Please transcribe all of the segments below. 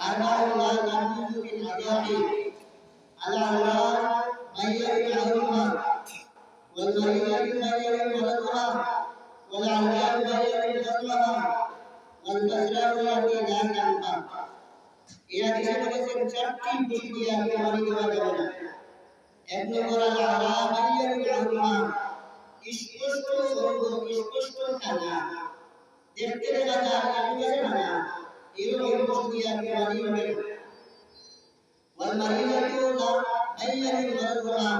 أربع لا تجوز في الأضاحي الأولاد من يرد أهلها والمريضة من يرد ولدها والعلام من يرد فضلها والكسرى التي لا تنفع এই হাদিসে বলেছেন চারটি পশু দিয়ে কোরবানি দেওয়া যাবে না এক নম্বর আল আরামাইয়ার আহমা স্পষ্ট অঙ্গ স্পষ্ট খানা দেখতে দেখা যায় এরকম না ওয়াল মারিয়াতু লা মাইয়ার মারদুহা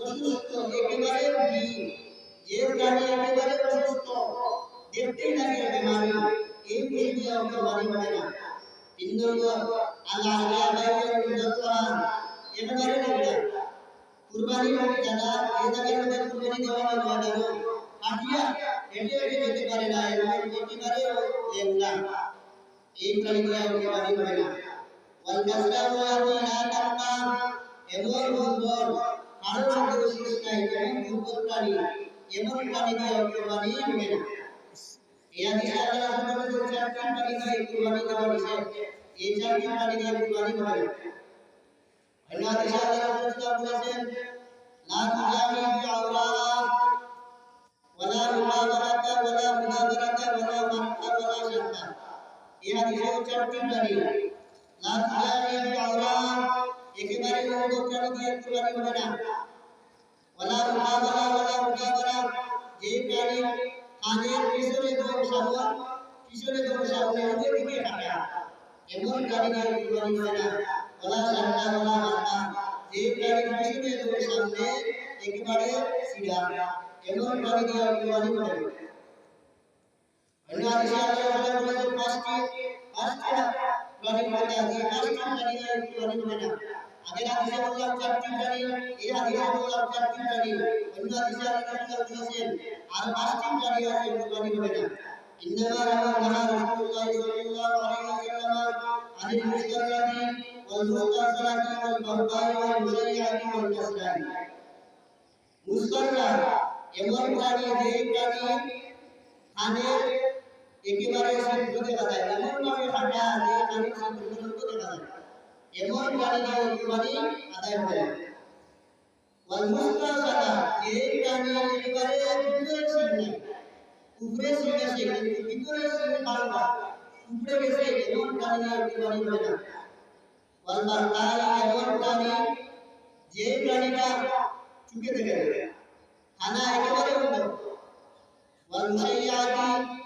অসুস্থ একেবারে বি যে প্রাণী একেবারে অসুস্থ দেখতেই লাগে বেমারি এই পশু দিয়ে কোরবানি হবে না তিন নম্বর আল্লাহ আল্লাহ একেবারে লাগবে কুরবানি হবে যারা এই জায়গার মধ্যে কুরবানি দেওয়া হয় বাজানো কাটিয়া হেঁটে হেঁটে যেতে পারে না এবং একেবারে না এই প্রাণীগুলো কুরবানি হবে না ওয়াল কাসরা ওয়া লা তাকা এমন দুর্বল কারও সাথে বিশেষ নাই এমন দুর্বল প্রাণী এমন প্রাণী দিয়ে কুরবানি হবে না এই হাদিসে আল্লাহ সুবহানাহু ওয়া তাআলা চারটি প্রাণী দিয়ে কুরবানি দেওয়া নিষেধ এই চারটি প্রাণী দিয়ে কুরবানি হবে না অন্য হাদিসে আল্লাহ রাসূল বলেছেন লা তুজামি বিআওরাহা ওয়ালা মুনাযারাতা ওয়ালা মুনাযারাতা ওয়ালা মারহা ওয়ালা শাত্তা হাদিসে চারটি প্রাণী লা তুজামি বিআওরাহা একেবারে অন্ধ প্রাণী দিয়ে কুরবানি হবে না ওয়ালা মুনাযারা ওয়ালা মুনাযারা যে আগের হাদিসে বললাম চারটি প্রাণী এই হাদিসে বললাম চারটি প্রাণী অন্য হাদিসে আল্লাহ তাআলা বলেছেন আর পাঁচটি প্রাণী আছে কুরবানি হবে না إنما نهى رسول الله صلى الله عليه وسلم عن المسترد والمسترسلة والبرقاء والمسيعة والكسلان মুস্তাররা এমন প্রাণী যে প্রাণী খানের একেবারে সিদ্ধ দেখা যায় এমন ভাবে কাটা যে খানের সিদ্ধ দেখা যায় এমন দিয়ে কুরবানি আদায় হয় ওয়াল মুস্তারসালা যে প্রাণী একেবারে ভিতরে সিং নাই উপরে সিং আছে কিন্তু ভিতরে সিং পারবা উপরে গেছে এমন দিয়ে কুরবানি হবে না ওয়াল বারকাই এমন প্রাণী যে প্রাণীটা চুকে দেখে খানা একেবারে বন্ধ ওয়াল মুসাইয়াতি যে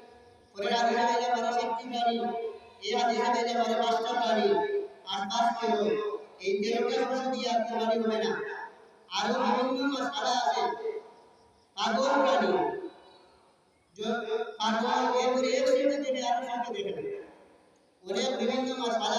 পরের হাদিসে বলে মানে চারটি এরা বলে মানে প্রাণী আর পাঁচ তেরো এই তেরোটা পশু দিয়ে কুরবানি হবে না আরও বিভিন্ন মশালা আছে পাগল প্রাণী পাগল এরপরে এক সাথে দেখে আরও সাথে দেখে অনেক বিভিন্ন মশালা